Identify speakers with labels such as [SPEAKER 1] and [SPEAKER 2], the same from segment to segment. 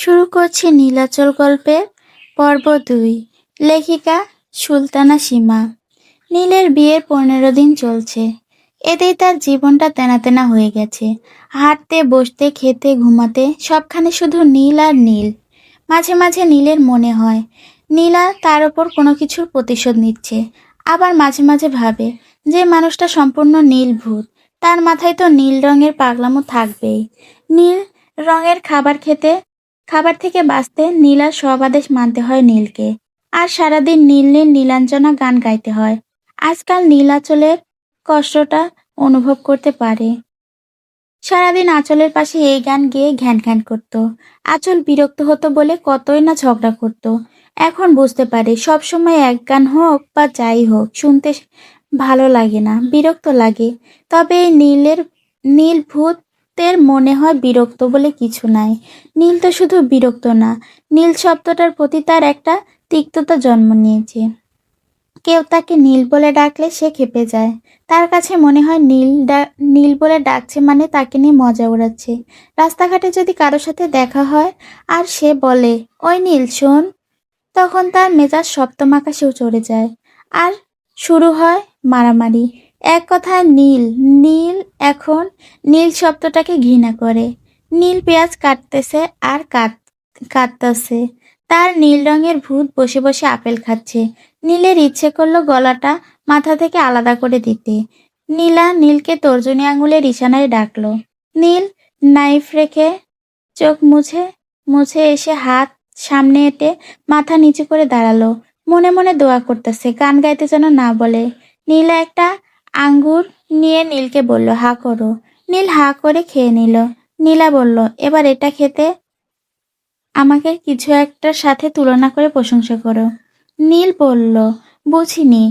[SPEAKER 1] শুরু করছি নীলাচল গল্পের পর্ব দুই। লেখিকা সুলতানা সীমা। নীলের বিয়ের পনেরো দিন চলছে। এতেই তার জীবনটা তেনা তেনা হয়ে গেছে। হাঁটতে, বসতে, খেতে, ঘুমাতে সবখানে শুধু নীল আর নীল। মাঝে মাঝে নীলের মনে হয়, নীলা তার ওপর কোনো কিছুর প্রতিশোধ নিচ্ছে। আবার মাঝে মাঝে ভাবে যে মানুষটা সম্পূর্ণ নীল ভূত। তার মাথায় তো নীল রঙের পাগলামো থাকবেই। নীল রঙের খাবার খেতে খাবার থেকে বাঁচতে নীলার সব আদেশ মানতে হয় নীলকে। আর সারাদিন নীল নীল নীলাঞ্জনা গান গাইতে হয়। আজকাল নীলাচলের কষ্টটা অনুভব করতে পারে। সারাদিন আঁচলের পাশে এই গান গেয়ে ঘ্যান ঘ্যান করত। আঁচল বিরক্ত হতো বলে কতই না ঝগড়া করত। এখন বুঝতে পারে সব সময় এক গান হোক বা যাই হোক, শুনতে ভালো লাগে না, বিরক্ত লাগে। তবে এই নীলের নীল ভূতের মনে হয় বিরক্ত বলে কিছু নাই। নীল তো শুধু বিরক্ত না, নীল শব্দটার প্রতি তার একটা তিক্ততা জন্ম নিয়েছে। কেউ তাকে নীল বলে ডাকলে সে খেপে যায়। তার কাছে মনে হয় নীল নীল বলে ডাকছে মানে তাকে নিয়ে মজা উড়াচ্ছে। রাস্তাঘাটে যদি কারোর সাথে দেখা হয় আর সে বলে, ওই নীল, শোন, তখন তার মেজাজ সপ্তম আকাশেও চড়ে যায়। আর শুরু হয় মারামারি। এক কথায় নীল নীল এখন নীল শব্দটাকে ঘৃণা করে। নীল পেঁয়াজ কাটতেছে আর কাট, কাটতেছে। তার নীল রঙের ভূত বসে বসে আপেল খাচ্ছে। নীলের ইচ্ছে করল গলাটা মাথা থেকে আলাদা করে দিতে। নীলা নীলকে তর্জনী আঙুলের ইশানায় ডাকলো। নীল নাইফ রেখে চোখ মুছে মুছে এসে হাত সামনে এঁটে মাথা নিচু করে দাঁড়াল। মনে মনে দোয়া করতেছে, গান গাইতে যেন না বলে। নীলা একটা আঙ্গুর নিয়ে নীলকে বলল, হা করো। নীল হা করে খেয়ে নিল। নীলা বলল, এবার এটা খেতে আমাকে কিছু একটার সাথে তুলনা করে প্রশংসা করো। নীল বলল, বুঝিনি।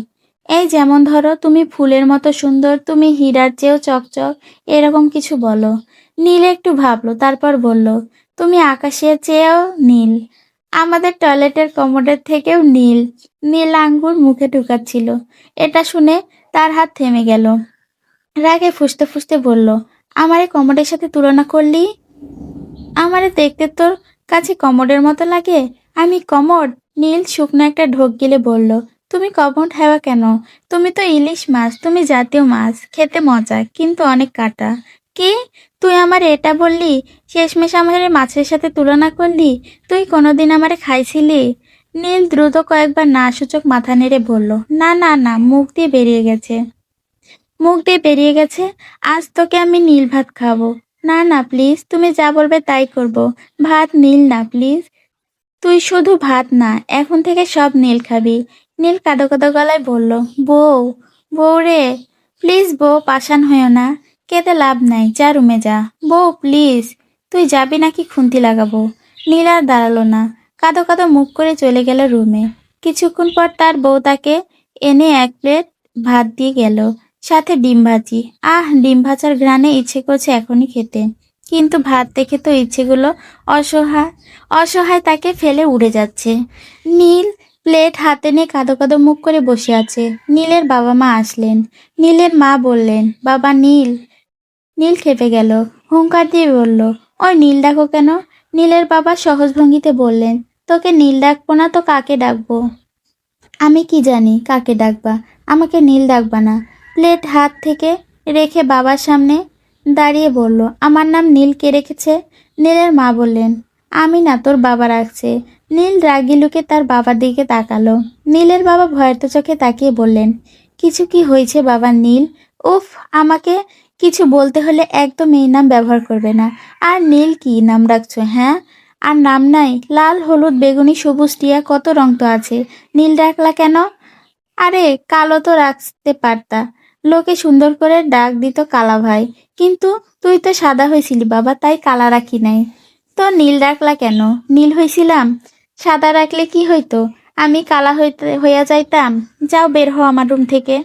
[SPEAKER 1] এই যেমন ধরো, তুমি ফুলের মতো সুন্দর, তুমি হীরার চেয়েও চকচক, এরকম কিছু বলো। নীল একটু ভাবলো, তারপর বলল, তুমি আকাশের চেয়েও নীল। আমাদের টয়লেটের কমোডের থেকেও নীল নীল আঙ্গুর মুখে ঢুকাচ্ছিল। এটা শুনে তার হাত থেমে গেল। রাগে ফুসতে ফুসতে বলল, আমারে কমোডের সাথে তুলনা করলি? আমারে দেখতে তোর কাছে কমোডের মতো লাগে? আমি কমোড, নীল শুকনো একটা ঢোক গিলে বলল, তুমি কমোড হেওয়া কেন? তুমি তো ইলিশ মাছ, তুমি জাতীয় মাছ, খেতে মজা, কিন্তু অনেক কাটা। কি? তুই আমার এটা বললি, শেষমেশ আমার মাছের সাথে তুলনা করলি, তুই কোনোদিন আমারে খাইছিলি? নীল দ্রুত কয়েকবার না সূচক মাথা নেড়ে বলল, না না না, মুখ দিয়ে বেরিয়ে গেছে। মুখ দিয়ে বেরিয়ে গেছে? আজ তোকে আমি নীল ভাত খাব। না না প্লিজ তুমি যা বলবে তাই করব। ভাত নীল না প্লিজ তুই শুধু ভাত না, এখন থেকে সব নীল খাবি। নীল কাদো কাদো গলায় বলল, বউ বউ রে প্লিজ বউ পাশান হয়েও না। কেঁদে লাভ নাই, যা রুমে যা। বউ, প্লিজ, তুই যাবি নাকি খুন্তি লাগাবো? নীল আর দাঁড়াল না। কাদো কাদো মুখ করে চলে গেল রুমে। কিছুক্ষণ পর তার বউ তাকে এনে এক প্লেট ভাত দিয়ে গেল, সাথে ডিম ভাজি। আহ, ডিম ভাজার ঘ্রাণে ইচ্ছে করছে এখনই খেতে। কিন্তু ভাত দেখে তো ইচ্ছেগুলো অসহায় অসহায় তাকে ফেলে উড়ে যাচ্ছে। নীল প্লেট হাতে নিয়ে কাঁদো কাঁদো মুখ করে বসে আছে। নীলের বাবা মা আসলেন। নীলের মা বললেন, বাবা নীল নীল খেপে গেল। হুঙ্কার দিয়ে বলল, ওই নীল ডাকো কেন? নীলের বাবা সহজ ভঙ্গিতে বললেন, তোকে নীল ডাকবো না, তো কাকে ডাকবো? আমি কি জানি কাকে ডাকবা? আমাকে নীল ডাকবা না। প্লেট হাত থেকে রেখে বাবার সামনে দাঁড়িয়ে বলল, আমার নাম নীল, কে রেখেছে? নীলের মা বললেন, আমি না, তোর বাবা রাখছে নীল রাগি লুকে তার বাবার দিকে তাকালো। নীলের বাবা ভয়ের চোখে তাকিয়ে বললেন, কিছু কি হয়েছে বাবা নীল? উফ, আমাকে কিছু বলতে হলে একদম এই নাম ব্যবহার করবে না। আর নীল কি নাম রাখছো হ্যাঁ? আর নাম নাই, লাল, হলুদ, বেগুনি, সবুজ, টিয়া, কত রং তো আছে। নীল ডাকলা কেন? আরে, কালো তো রাখতে পারতা। লোকে সুন্দর করে ডাক দিত কালা ভাই। কিন্তু তুই তো সাদা হয়েছিলি বাবা, তাই কালা রাখি নাই। তো নীল রাখলা কেন? নীল হয়েছিলাম সাদা রাখলে কি হইতো? আমি কালা হইতে, হইয়া যাইতাম? যাও বের হও আমার রুম থেকে।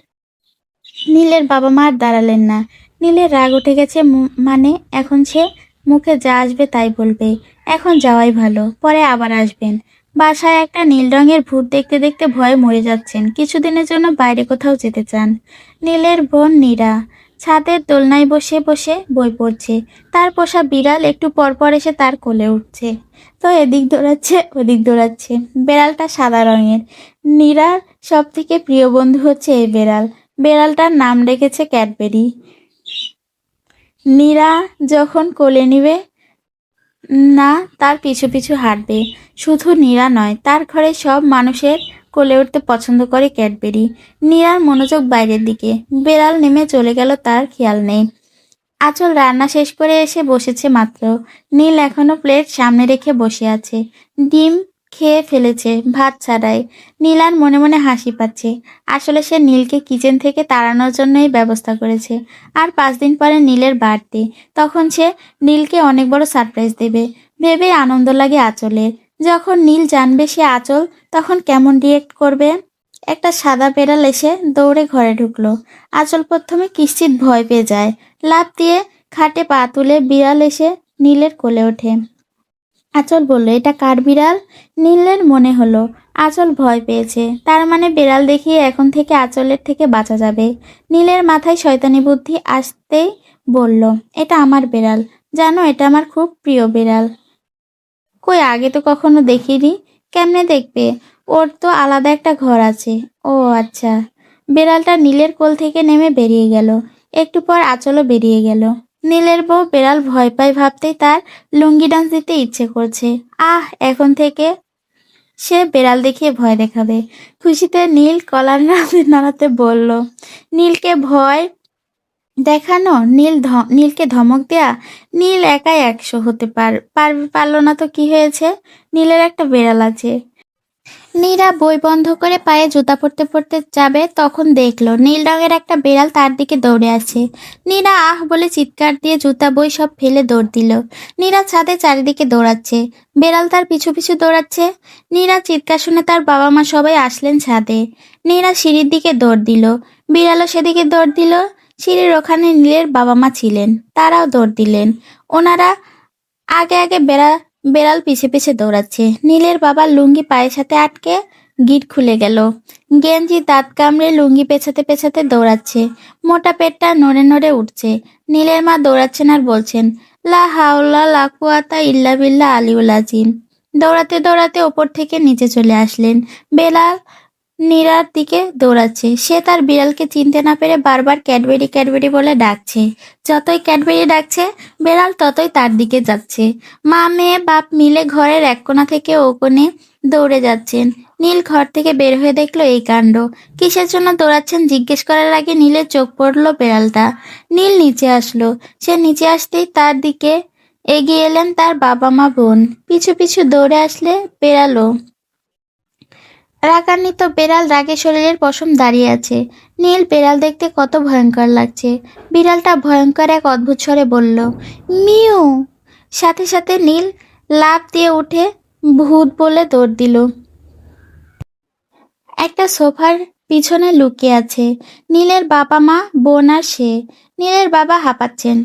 [SPEAKER 1] নীলের বাবা মা আর দাঁড়ালেন না। নীলের রাগ উঠে গেছে মানে এখন সে মুখে যা আসবে তাই বলবে। এখন যাওয়াই ভালো, পরে আবার আসবেন। বাসায় একটা নীল রঙের ভূত দেখতে দেখতে ভয়ে মরে যাচ্ছেন। কিছুদিনের জন্য বাইরে কোথাও যেতে চান। নীলের বোন নীরা। ছাদের দোলনায় বসে বসে বই পড়ছে। তার পোষা বিড়াল একটু পরপর এসে তার কোলে উঠছে। তো এদিক দৌড়াচ্ছে, ওদিক দৌড়াচ্ছে। বেড়ালটা সাদা রঙের। নীরার সব থেকে প্রিয় বন্ধু হচ্ছে এই বেড়াল। বেড়ালটার নাম রেখেছে ক্যাডবেরি। নীরা যখন কোলে নিবে, না, তার পিছু পিছু হাঁটবে। শুধু নীরা নয়, তার ঘরে সব মানুষের কোলে উঠতে পছন্দ করে ক্যাডবেরি। নীরার মনোযোগ বাইরের দিকে। বেড়াল নেমে চলে গেল, তার খেয়াল নেই। আঁচল রান্না শেষ করে এসে বসেছে মাত্র। নীল এখনও প্লেট সামনে রেখে বসে আছে। ডিম খেয়ে ফেলেছে, ভাত ছাড়াই। নীলার মনে মনে হাসি পাচ্ছে। আসলে সে নীলকে কিচেন থেকে তাড়ানোর জন্যই ব্যবস্থা করেছে। আর পাঁচ দিন পরে নীলের বার্থডে। তখন সে নীলকে অনেক বড় সারপ্রাইজ দেবে। ভেবে আনন্দ লাগে আঁচলের যখন নীল জানবে সে আঁচল, তখন কেমন রিয়েক্ট করবে? একটা সাদা বেড়াল এসে দৌড়ে ঘরে ঢুকলো। আঁচল প্রথমে কিশ্চিত ভয় পেয়ে যায়। লাফ দিয়ে খাটে পা তুলে বিড়াল এসে নীলের কোলে ওঠে। আঁচল বলল, এটা কার বিড়াল? নীলের মনে হলো, আঁচল ভয় পেয়েছে। তার মানে বিড়াল দেখিয়ে এখন থেকে আঁচলের থেকে বাঁচা যাবে। নীলের মাথায় শয়তানি বুদ্ধি আসতেই বলল, এটা আমার বিড়াল। জানো, এটা আমার খুব প্রিয় বিড়াল। কই, আগে তো কখনো দেখিনি। কেমনে দেখবে? ওর তো আলাদা একটা ঘর আছে। ও আচ্ছা। বিড়ালটা নীলের কোল থেকে নেমে বেরিয়ে গেল। একটু পর আঁচলও বেরিয়ে গেল। নীলের বউ বেড়াল ভয় পায় ভাবতেই তার লুঙ্গি ডান্স দিতে ইচ্ছে করছে। আহ, এখন থেকে সে বেড়াল দেখিয়ে ভয় দেখাবে। খুশিতে নীল কলার নাড়াতে নাড়াতে বলল, নীলকে ভয় দেখানো? নীল নীলকে ধমক দেয়া? নীল একাই একশো হতে পার- পারল না তো কি হয়েছে? নীলের একটা বেড়াল আছে। নীরা বই বন্ধ করে পায়ে জুতা পরতে পরতে যাবে, তখন দেখল নীল রঙের একটা বেড়াল তার দিকে দৌড়ে আছে। নীরা আহ বলে চিৎকার দিয়ে জুতা, বই সব ফেলে দৌড় দিল। নীরা ছাদে চারিদিকে দৌড়াচ্ছে। বেড়াল তার পিছু পিছু দৌড়াচ্ছে। নীরা চিৎকার শুনে তার বাবা মা সবাই আসলেন ছাদে। নীরা সিঁড়ির দিকে দৌড় দিল। বিড়ালও সেদিকে দৌড় দিল। সিঁড়ির ওখানে নীলের বাবা মা ছিলেন, তারাও দৌড় দিলেন। ওনারা আগে আগে বেড়া বেড়াল পিছে পিছে দৌড়াচ্ছে। নীলের বাবা লুঙ্গি পায়ের সাথে আটকে গিট খুলে গেল। গেঞ্জি দাঁত কামড়ে লুঙ্গি পেছাতে পেছাতে দৌড়াচ্ছে। মোটা পেটটা নড়ে নড়ে উঠছে। নীলের মা দৌড়াচ্ছেন আর বলছেন, লা হাওলা, লা কুয়াতা ইল্লা বিল্লা আলিউল আজিম। দৌড়াতে দৌড়াতে ওপর থেকে নিচে চলে আসলেন। বেলাল নীরার দিকে দৌড়াচ্ছে। সে তার বিড়ালকে চিনতে না পেরে বারবার ক্যাডবেরি ক্যাডবেরি বলে ডাকছে। যতই ক্যাডবেরি ডাকছে, বেড়াল ততই তার দিকে যাচ্ছে। মা, মেয়ে, বাপ মিলে ঘরের এক কোণা থেকে ও কোণে দৌড়ে যাচ্ছেন। নীল ঘর থেকে বের হয়ে দেখল এই কাণ্ড। কিসের জন্য দৌড়াচ্ছেন জিজ্ঞেস করার আগে নীলের চোখ পড়ল বেড়ালটা। নীল নিচে আসলো। সে নিচে আসতেই তার দিকে এগিয়ে এলেন তার বাবা মা বোন। পিছু পিছু দৌড়ে আসলে বেড়ালো রাগান্বিত বেড়াল রাগে শরীরের পশম দাঁড়িয়ে আছে। নীল বেড়াল দেখতে কত ভয়ঙ্কর লাগছে। বিড়ালটা ভয়ঙ্কর এক অদ্ভুত স্বরে বলল, মিউ! সাথে সাথে নীল লাফ দিয়ে উঠে ভূত বলে দৌড় দিল। একটা সোফার পিছনে লুকিয়ে আছে। নীলের বাবা মা, বোন আর সে। নীলের বাবা হাঁপাচ্ছেন।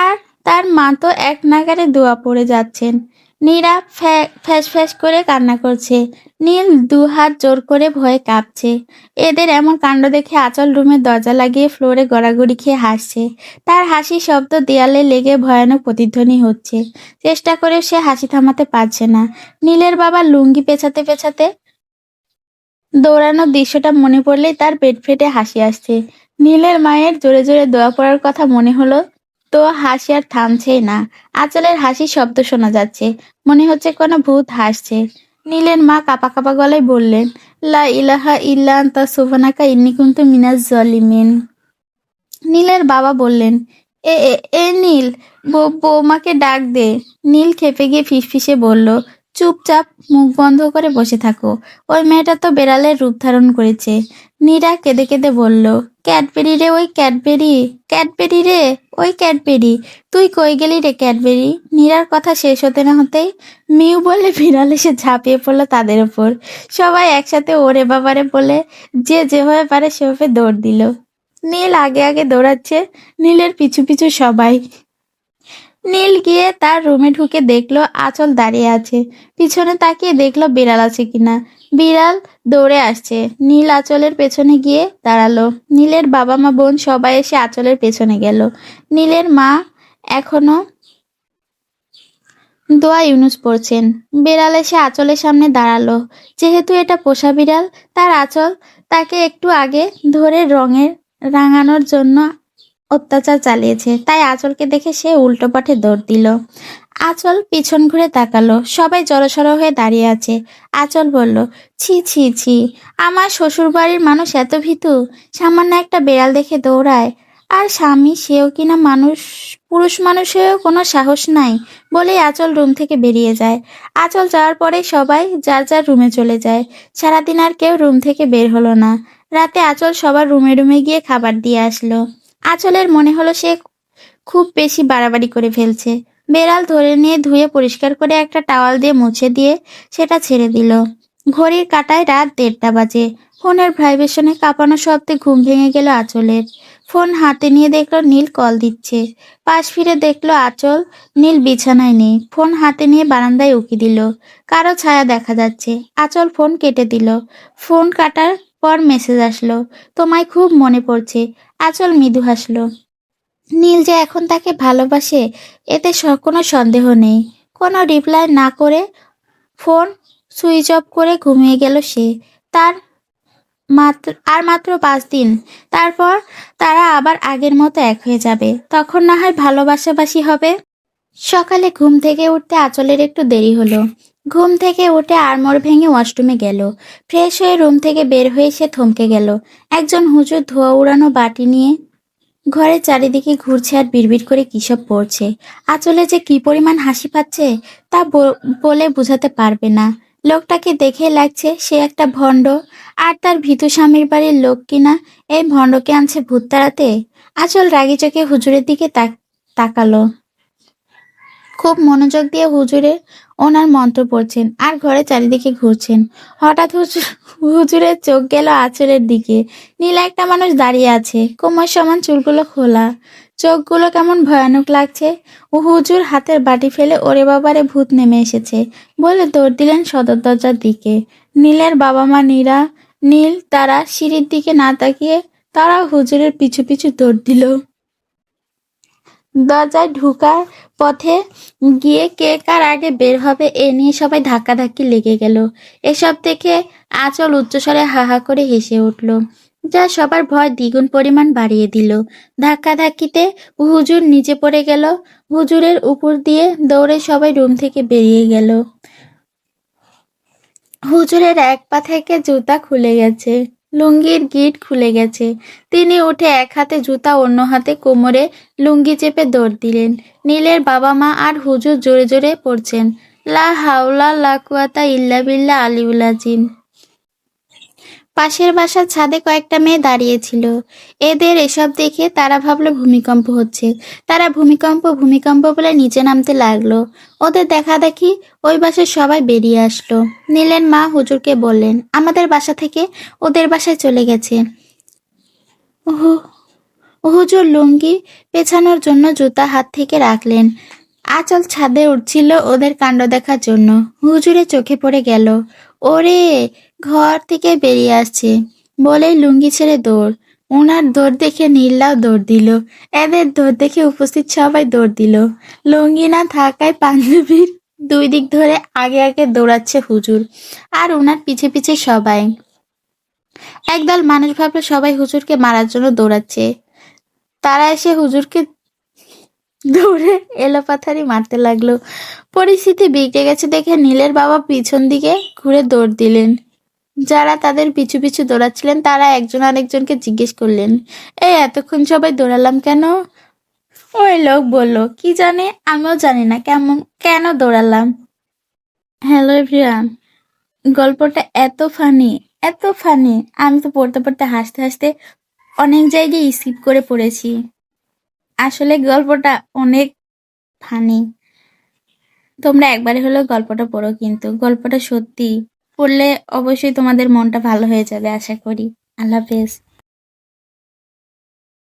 [SPEAKER 1] আর তার মা তো এক নাগারে দোয়া পড়ে যাচ্ছেন। নীরা ফ্যা- ফ্যাস ফ্যাস করে কান্না করছে। নীল দু হাত জোর করে ভয়ে কাঁপছে। এদের এমন কাণ্ড দেখে আচল রুমের দরজা লাগিয়ে ফ্লোরে গড়াগড়ি খেয়ে হাসছে। তার হাসি শব্দ দেয়ালে লেগে ভয়ানক প্রতিধ্বনি হচ্ছে। চেষ্টা করেও সে হাসি থামাতে পারছে না। নীলের বাবা লুঙ্গি পেছাতে পেছাতে দৌড়ানোর দৃশ্যটা মনে পড়লেই তার পেট ফেটে হাসি আসছে। নীলের মায়ের জোরে জোরে দোয়া পড়ার কথা মনে হলো তো হাসি আর থামছেই না। আচলের হাসি শব্দ শোনা যাচ্ছে। মনে হচ্ছে কোনো ভূত হাসছে। নীলের মা কাপা কাপা গলায় বললেন, লা ইলাহা ইল্লা আন্তা সুবহানাকা, ইন্নি কুনতু মিনাজ জালিমিন। নীলের বাবা বললেন, এ, এ- নীল বৌমাকে ডাক দে। নীল খেপে গিয়ে ফিসফিসে বলল চুপচাপ মুখ বন্ধ করে বসে থাকো। ওই মেয়েটা তো বেড়ালের রূপ ধারণ করেছে। নীরা কেঁদে কেঁদে বলল, ক্যাডবেরি রে ওই ক্যাডবেরি ক্যাডবেরি রে ওই ক্যাডবেরি, তুই কই গেলি রে ক্যাডবেরি? নীরার কথা শেষ হতে না হতেই মিউ বলে বিড়াল এসে ঝাঁপিয়ে পড়ল তাদের ওপর। সবাই একসাথে ওরে বাবারে বলে, যে যেভাবে পারে সেভাবে দৌড় দিল। নীল আগে আগে দৌড়াচ্ছে। নীলের পিছু পিছু সবাই নীল গিয়ে তার রুমে ঢুকে দেখল আঁচল দাঁড়িয়ে আছে। পিছনে তাকিয়ে দেখল বিড়াল আছে কিনা। বিড়াল দৌড়ে আসছে। নীল আঁচলের পেছনে গিয়ে দাঁড়াল। নীলের বাবা মা বোন সবাই এসে আঁচলের পেছনে গেল। নীলের মা এখনও দোয়া ইউনুস পড়ছেন। বিড়াল এসে আঁচলের সামনে দাঁড়াল। যেহেতু এটা পোষা বিড়াল, তার আঁচল তাকে একটু আগে ধরে রঙের রাঙানোর জন্য অত্যাচার চালিয়েছে। তাই আঁচলকে দেখে সে উল্টো পাঠে দৌড় দিল। আঁচল পিছন ঘুরে তাকালো। সবাই জড়সড় হয়ে দাঁড়িয়ে আছে। আঁচল বলল, ছি ছি ছি, আমার শ্বশুর বাড়ির মানুষ এত ভীতু, সামান্য একটা বেড়াল দেখে দৌড়ায়। আর স্বামী সেও কিনা মানুষ, পুরুষ মানুষেরও কোনো সাহস নাই বলেই আঁচল রুম থেকে বেরিয়ে যায়। আঁচল যাওয়ার পরে সবাই যার যার রুমে চলে যায়। সারাদিন আর কেউ রুম থেকে বের হলো না। রাতে আঁচল সবার রুমে রুমে গিয়ে খাবার দিয়ে আসলো। আঁচলের মনে হলো সে খুব বেশি বাড়াবাড়ি করে ফেলছে। বেড়াল ধরে নিয়ে ধুয়ে পরিষ্কার করে একটা টাওয়াল দিয়ে মুছে দিয়ে সেটা ছেড়ে দিল। ঘড়ির কাটায় রাত দেড়টা বাজে। ফোনের ভাইব্রেশনে কাঁপানো শব্দে ঘুম ভেঙে গেল আঁচলের। ফোন হাতে নিয়ে দেখল নীল কল দিচ্ছে। পাশ ফিরে দেখল আঁচল নীল বিছানায় নেই। ফোন হাতে নিয়ে বারান্দায় উকি দিল। কারও ছায়া দেখা যাচ্ছে। আঁচল ফোন কেটে দিল। ফোন কাটার পর মেসেজ আসলো। তোমায় খুব মনে পড়ছে। আচল মৃদু হাসলো। নীল যে এখন তাকে ভালোবাসে, এতে কোনো সন্দেহ নেই। কোনো রিপ্লাই না করে ফোন সুইচ অফ করে ঘুমিয়ে গেল সে। তার মাত্র আর মাত্র পাঁচ দিন। তারপর তারা আবার আগের মতো এক হয়ে যাবে। তখন না হয় ভালোবাসাবাসি হবে। সকালে ঘুম থেকে উঠতে আঁচলের একটু দেরি হলো। ঘুম থেকে উঠে আড়মোড় ভেঙে ওয়াশরুমে গেল। ফ্রেশ হয়ে রুম থেকে বের হয়ে সে থমকে গেল। একজন হুজুর ধোয়া উড়ানো বাটি নিয়ে ঘরের চারিদিকে ঘুরছে আর বিড়বিড় করে কিসব পড়ছে। আঁচলে যে কি পরিমাণ হাসি পাচ্ছে তা বলে বোঝাতে পারবে না। লোকটাকে দেখে লাগছে সে একটা ভণ্ড। আর তার ভীতু স্বামীর বাড়ির লোক কিনা এই ভণ্ডকে আনছে ভূত তাড়াতে আঁচল রাগি চোখে হুজুরের দিকে তাক- তাকালো। খুব মনোযোগ দিয়ে হুজুরে ওনার মন্ত্র পড়ছেন আর ঘরে চারিদিকে ঘুরছেন। হঠাৎ হুজুর হুজুরের চোখ গেল আঁচলের দিকে। নীলা একটা মানুষ দাঁড়িয়ে আছে। কোমর সমান চুলগুলো খোলা। চোখগুলো কেমন ভয়ানক লাগছে। ও হুজুর হাতের বাটি ফেলে ওরে বাবারে ভূত নেমে এসেছে বলে দৌড় দিলেন সদর দরজার দিকে। নীলের বাবা মা নীরা, নীল তারা সিঁড়ির দিকে না তাকিয়ে তারা হুজুরের পিছু পিছু দৌড় দিল। দরজায় ঢুকার পথে গিয়ে কে কার আগে বের হবে এ নিয়ে সবাই ধাক্কাধাক্কি লেগে গেল। এসব দেখে আঁচল উচ্চস্বরে হাহা করে হেসে উঠল, যা সবার ভয় দ্বিগুণ পরিমাণ বাড়িয়ে দিল। ধাক্কাধাক্কিতে হুজুর নিচে পড়ে গেল, হুজুরের উপর দিয়ে দৌড়ে সবাই রুম থেকে বেরিয়ে গেল। হুজুরের এক পা থেকে জুতা খুলে গেছে। লুঙ্গির গিট খুলে গেছে। তিনি উঠে এক হাতে জুতা, অন্য হাতে কোমরে লুঙ্গি চেপে দৌড় দিলেন। নীলের বাবা মা আর হুজুর জোরে জোরে পড়ছেন। লা হাওলা লা কুয়াতা ইল্লা বিল্লা আলিউল আজিম। পাশের বাসার ছাদে কয়েকটা মেয়ে দাঁড়িয়েছিল। এদের এসব দেখে তারা ভাবলো, ভূমিকম্প হচ্ছে। তারা ভূমিকম্প ভূমিকম্প বলে নিচে নামতে লাগল। ওদের দেখা দেখি ওই বাসায় সবাই বেরিয়ে আসলো। নিলেন মা হুজুরকে বললেন, আমাদের বাসা থেকে ওদের বাসায় চলে গেছে। হু- হুজুর লুঙ্গি পেছানোর জন্য জুতা হাত থেকে রাখলেন। আচল ছাদে উঠছিল ওদের কাণ্ড দেখার জন্য। হুজুরে চোখে পড়ে গেল, ওরে ঘর থেকে বেরিয়ে আসছে। বলেই লুঙ্গি ছেড়ে দৌড়। ওনার দৌড় দেখে নীলাও দৌড় দিল। এদের দৌড় দেখে উপস্থিত সবাই দৌড় দিল। লুঙ্গি না থাকায় পাঞ্জাবির দুই দিক ধরে আগে আগে দৌড়াচ্ছে হুজুর আর ওনার পিছে পিছে সবাই। একদল মানুষ ভাবলো সবাই হুজুরকে মারার জন্য দৌড়াচ্ছে। তারা এসে হুজুরকে দৌড়ে এলোপাথারি মারতে লাগল। পরিস্থিতি বিগড়ে গেছে দেখে নীলের বাবা পিছন দিকে ঘুরে দৌড় দিলেন। যারা তাদের পিছু পিছু দৌড়াচ্ছিলেন, তারা একজন আরেকজনকে জিজ্ঞেস করলেন এই এতক্ষণ সবাই দৌড়ালাম কেন? ওই লোক বলল, কি জানে? আমিও জানি না কেমন, কেন দৌড়ালাম? হ্যালো এভরিওয়ান গল্পটা এত ফানি এত ফানি আমি তো পড়তে পড়তে হাসতে হাসতে অনেক জায়গায় স্কিপ করে পড়েছি। আসলে গল্পটা অনেক ফানি তোমরা একবারে হলেও গল্পটা পড়ো কিন্তু, গল্পটা সত্যি পড়লে অবশ্যই তোমাদের মনটা ভালো হয়ে যাবে আশা করি। আল্লাহ হাফেজ।